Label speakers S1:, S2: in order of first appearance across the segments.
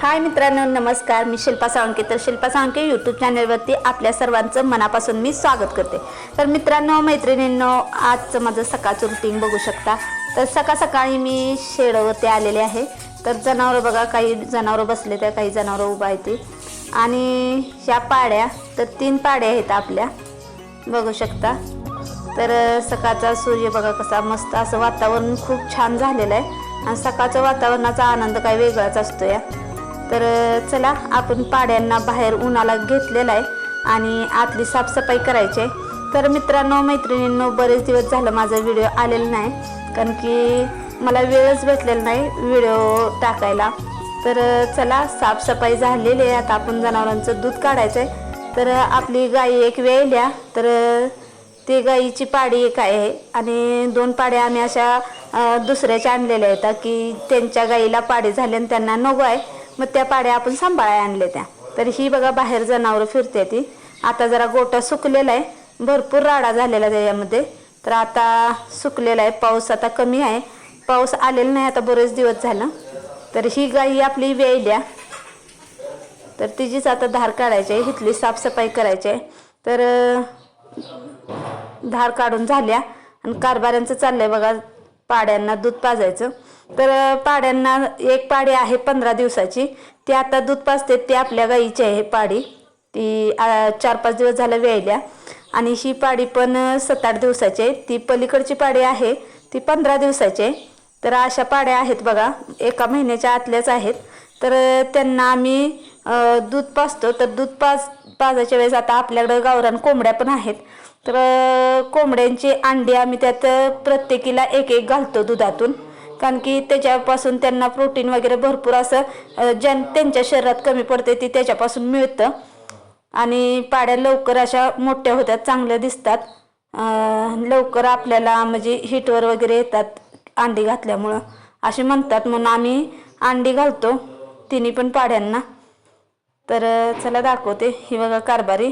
S1: हाय मित्रांनो नमस्कार. मी शिल्पा साळुंके. तर शिल्पा साळुंके यूट्यूब चॅनलवरती आपल्या सर्वांचं मनापासून मी स्वागत करते. तर मित्रांनो मैत्रिणींनो आजचं माझं सकाळचं रुटीन बघू शकता. तर सकाळ सकाळी मी शेडवरती आलेले आहे. तर जनावरं बघा काही जनावरं बसले तर काही जनावरं उभा आहेत आणि ह्या पाड्या तर तीन पाड्या आहेत आपल्या. बघू शकता. तर सकाळचा सूर्य बघा कसा मस्त असं वातावरण खूप छान झालेलं आहे. आणि सकाळच्या वातावरणाचा आनंद काही वेगळाच असतो या. तर चला आपण पाड्यांना बाहेर उन्हाला घेतलेला आहे आणि आतली साफसफाई करायची आहे. तर मित्रांनो मैत्रिणींनो बरेच दिवस झालं माझा व्हिडिओ आलेला नाही कारण की मला वेळच भेटलेला नाही व्हिडिओ टाकायला. तर चला साफसफाई झालेली आहे. आता आपण जनावरांचं दूध काढायचं आहे तर आपली गाई एक वेळल्या तर ते गाईची पाडी एक आहे आणि दोन पाड्या आम्ही अशा दुसऱ्याच्या आणलेल्या आहेत की त्यांच्या गाईला पाडी झाली आणि त्यांना नको आहे. मग त्या पाड्या आपण सांभाळाय आणल्या त्या. तर ही बघा बाहेर जनावरं फिरते ती. आता जरा गोटा सुकलेला आहे. भरपूर राडा झालेला त्याच्यामध्ये तर आता सुकलेला आहे. पाऊस आता कमी आहे. पाऊस आलेला नाही आता बरेच दिवस झालं. तर ही गाई आपली वेळल्या तर तिचीच आता धार काढायची आहे. इथली साफसफाई करायची आहे. तर धार काढून झाल्या. आणि कारभाऱ्यांचं चाललंय बघा. पाड्यांना दूध पाजायचं. तर पाड्यांना एक पाडी आहे पंधरा दिवसाची. ती आता दूध पाजते ती आपल्या गाईची आहे पाडी. ती चार पाच दिवस झालं व्यायल्या आणि ही पाडी पण सात आठ दिवसाची आहे. ती पलीकडची पाडी आहे ती पंधरा दिवसाची आहे. तर अशा पाड्या आहेत बघा एका महिन्याच्या आतल्याच आहेत. तर त्यांना आम्ही दूध पाजतो. तर दूध पाज पाजायच्या वेळेस आता आपल्याकडं गावरान कोंबड्या पण आहेत. तर कोंबड्यांची अंडी आम्ही त्यात प्रत्येकीला एक एक घालतो दुधातून. कारण की त्याच्यापासून त्यांना प्रोटीन वगैरे भरपूर असं ज्या त्यांच्या शरीरात कमी पडते ती त्याच्यापासून मिळतं. आणि पाड्या लवकर अशा मोठ्या होतात चांगल्या दिसतात. लवकर आपल्याला म्हणजे हिटवर वगैरे येतात अंडी घातल्यामुळं. असे म्हणतात. म्हणून आम्ही अंडी घालतो. तिन्ही पण पाड्यांना. तर चला दाखवते. ही बघा कारभारी.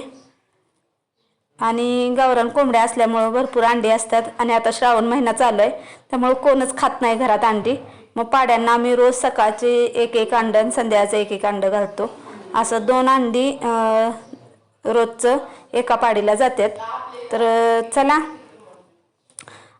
S1: आणि गावरान कोंबड्या असल्यामुळं भरपूर अंडी असतात. आणि आता श्रावण महिना चालू आहे त्यामुळं कोणच खात नाही घरात अंडी. मग पाड्यांना आम्ही रोज सकाळचे एक एक अंड आणि संध्याकाळचं एक एक अंड घालतो. असं दोन अंडी रोजचं एका पाडीला जातात. तर चला.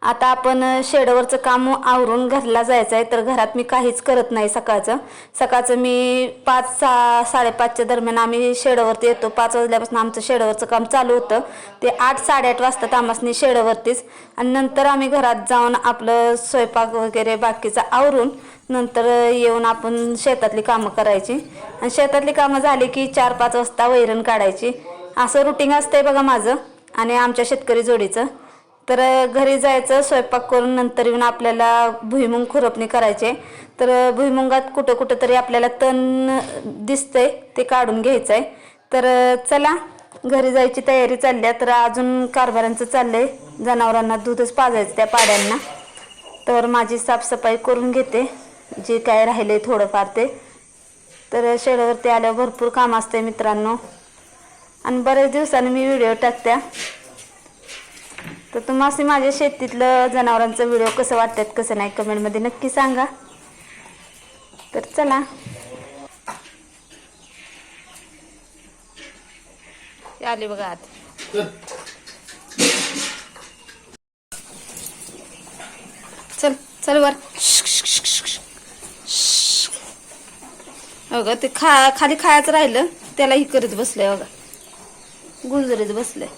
S1: आता आपण शेडवरचं काम आवरून घरला जायचं आहे तर घरात मी काहीच करत नाही सकाळचं. सकाळचं मी पाच सहा साडेपाचच्या दरम्यान आम्ही शेडवरती येतो. पाच वाजल्यापासून आमचं शेडवरचं काम चालू होतं. ते आठ साडेआठ वाजता तामासनी शेडवरतीच. आणि नंतर आम्ही घरात जाऊन आपलं स्वयंपाक वगैरे बाकीचं आवरून नंतर येऊन आपण शेतातली कामं करायची. आणि शेतातली कामं झाली की चार पाच वाजता वैरण काढायची. असं रुटीन असतंय बघा माझं आणि आमच्या शेतकरी जोडीचं. तर घरी जायचं स्वयंपाक करून नंतर येऊन आपल्याला भुईमुंग खुरपणी करायचे. तर भुईमुंगात कुठं कुठं तरी आपल्याला तण दिसतंय ते काढून घ्यायचं आहे तर चला घरी जायची तयारी चालली आहे. तर अजून कारभारांचं चाललंय. जनावरांना दूधच पाजायचं त्या पाड्यांना. तर माझी साफसफाई करून घेते. जे काय राहिले थोडंफार ते. तर शेळ्यावरती आल्यावर भरपूर काम असते मित्रांनो. आणि बऱ्याच दिवसांनी मी व्हिडिओ टाकत्या. तर तुम्हाला माझ्या शेतीतलं जनावरांचं व्हिडिओ कसं वाटतात कसं नाही कमेंटमध्ये नक्की सांगा. तर चला. आले बघा आत. चल चल वर. अगं ते खा खाली खायचं राहिलं त्याला ही करीत बसलंय बघा. गुंजरीत बसलंय.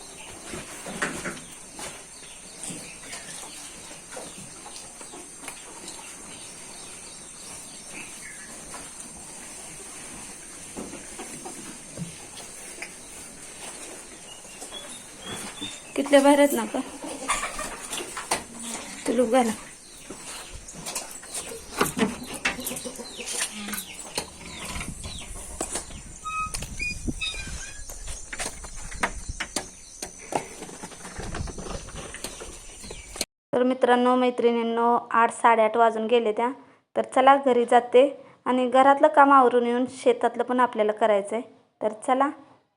S1: कितल्या बाहेर आहेत ना का तुलूक घाला. तर मित्रांनो मैत्रिणींनो आठ साडेआठ वाजून गेले त्या. तर चला घरी जाते आणि घरातलं काम आवरून येऊन शेतातलं पण आपल्याला करायचं आहे तर चला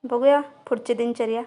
S1: बघूया पुढची दिनचर्या.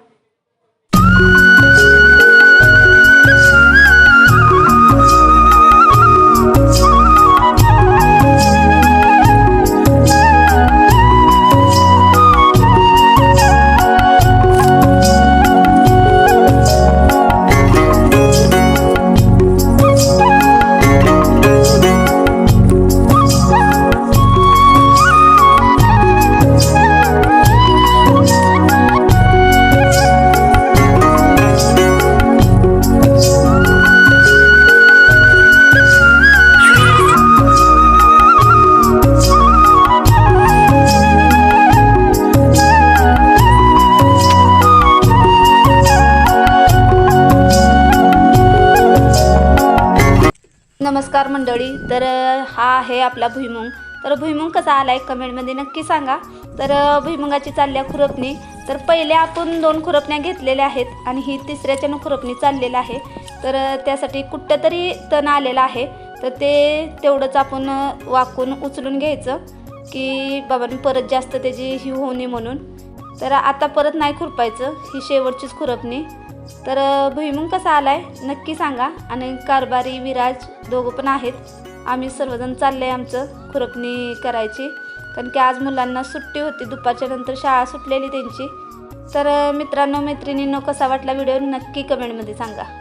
S1: नमस्कार मंडळी. तर हा आहे आपला भुईमुंग. तर भुईमुंग कसा आला आहे कमेंटमध्ये नक्की सांगा. तर भुईमुंगाची भुईमुगाची चालल्या खुरपणी. तर पहिले आपण दोन खुरपण्या घेतलेल्या आहेत आणि ही तिसऱ्याच्यानं खुरपणी चाललेलं आहे. तर त्यासाठी कुठं तरी तण आलेलं आहे. तर ते तेवढंच आपण वाकून उचलून घ्यायचं की बाबांनी परत जास्त त्याची ही होऊ नये म्हणून. तर आता परत नाही खुरपायचं. ही शेवटचीच खुरपणी. तर भुईमुंग कसा आहे नक्की सांगा. आणि कारभारी विराज दोघं पण आहेत. आम्ही सर्वजण चालले आहे आमचं खुरपणी करायची. कारण की आज मुलांना सुट्टी होती. दुपारच्या नंतर शाळा सुटलेली त्यांची. तर मित्रांनो मैत्रिणींनो कसा वाटला व्हिडिओ? नक्की कमेंटमध्ये सांगा.